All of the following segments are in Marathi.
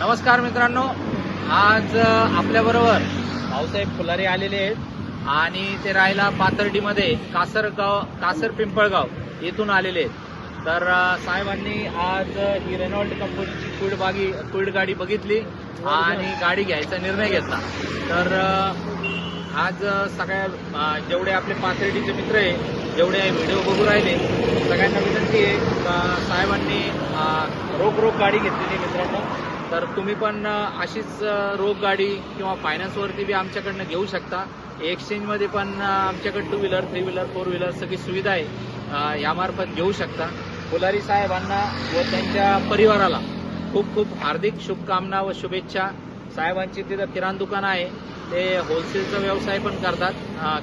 नमस्कार मित्रांनो. आज आपल्याबरोबर भाऊसाहेब फुलारे आलेले आहेत आणि ते राहायला पाथर्डीमध्ये कासरगाव कासर पिंपळगाव येथून आलेले आहेत. तर साहेबांनी आज ही रेनॉल्ड कंपनीची क्विड बागी क्विड गाडी बघितली आणि गाडी घ्यायचा निर्णय घेतला. तर आज सगळ्या जेवढे आपले पाथर्डीचे मित्र आहे जेवढे व्हिडिओ बघू राहिले सगळ्यांना विनंती आहे. साहेबांनी रोख रोख गाडी घेतलेली मित्रांनो. तर तुम्ही पण अशीच अ, रोख गाडी किंवा फायनान्सवरती बी आमच्याकडनं घेऊ शकता. एक्सचेंजमध्ये पण आमच्याकडे two wheeler three wheeler four wheeler सगळी सुविधा आहे. यामार्फत घेऊ शकता. पुलारी साहेबांना व त्यांच्या परिवाराला खूप खूप हार्दिक शुभकामना व शुभेच्छा. साहेबांची तिथं किराणा दुकान आहे. ते होलसेलचा व्यवसाय पण करतात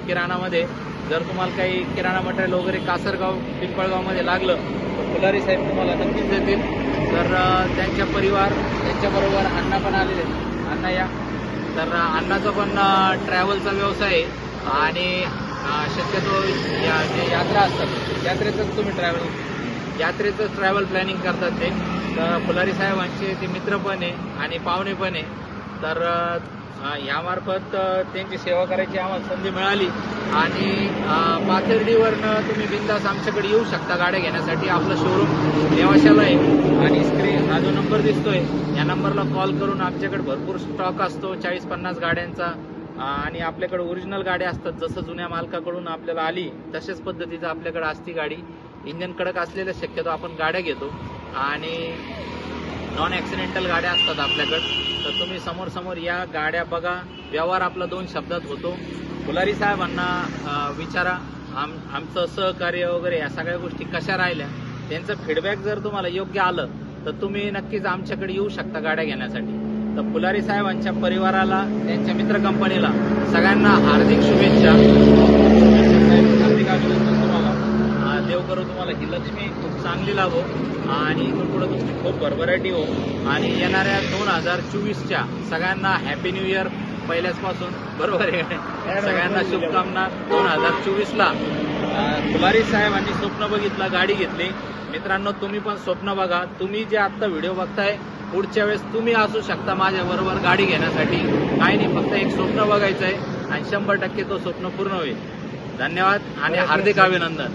किराणामध्ये. जर तुम्हाला काही किराणा मटेरियल वगैरे कासरगाव पिंपळगावमध्ये लागलं तर फुलारी साहेब तुम्हाला नक्कीच देतील. तर त्यांच्या परिवार त्यांच्याबरोबर अण्णा पण आलेले आहेत. अण्णा या. तर अण्णाचा पण ट्रॅव्हलचा व्यवसाय आहे. आणि शक्यतो या जे यात्रा असतात यात्रेतच तुम्ही ट्रॅव्हल यात्रेचं ट्रॅव्हल प्लॅनिंग करतात ते. तर फुलारी साहेबांचे ते मित्र पण आहे आणि पाहुणे पण आहे. तर यामार्फत त्यांची सेवा करायची आम्हाला संधी मिळाली. आणि पाथर्डीवरनं तुम्ही बिंदास आमच्याकडे येऊ शकता गाड्या घेण्यासाठी. आपलं शोरूम नेवाशाला आहे. आणि स्क्रीन हा जो नंबर दिसतोय या नंबरला कॉल करून आमच्याकडे भरपूर स्टॉक असतो. चाळीस पन्नास गाड्यांचा आणि आपल्याकडे ओरिजिनल गाड्या असतात. जसं जुन्या मालकाकडून आपल्याला आली तशाच पद्धतीचं आपल्याकडे असती गाडी. इंजन कडक असलेल्या शक्यतो आपण गाड्या घेतो. आणि नॉन ॲक्सिडेंटल गाड्या असतात आपल्याकडं. तर तुम्ही समोर समोर या गाड्या बघा. व्यवहार आपला दोन शब्दात होतो. फुलारी साहेबांना विचारा. आम आमचं सहकार्य वगैरे या सगळ्या गोष्टी कशा राहिल्या? त्यांचं फीडबॅक जर तुम्हाला योग्य आलं तर तुम्ही नक्कीच आमच्याकडे येऊ शकता गाड्या घेण्यासाठी. तर फुलारी साहेबांच्या परिवाराला त्यांच्या मित्र कंपनीला सगळ्यांना हार्दिक शुभेच्छा. हार्दिक अभिनंदन तुम्हाला. देव करू तुम्हाला ही लक्ष्मी खूप चांगली लाभो. आणि इथून पुढे तुमची खूप भरभराटी हो. आणि येणाऱ्या दोन हजार चोवीसच्या सगळ्यांना हॅपी न्यू इयर पहिल्याचपासून बरोबर आहे सगळ्यांना शुभकामना. दोन हजार चोवीसला फुलारी साहेबांनी स्वप्न बघितलं गाडी घेतली. मित्रांनो तुम्ही पण स्वप्न बघा. तुम्ही जे आत्ता व्हिडिओ बघताय पुढच्या वेळेस तुम्ही असू शकता माझ्याबरोबर गाडी घेण्यासाठी. काही नाही फक्त एक स्वप्न बघायचं आहे आणि शंभर टक्के तो स्वप्न पूर्ण होईल. धन्यवाद आणि हार्दिक अभिनंदन.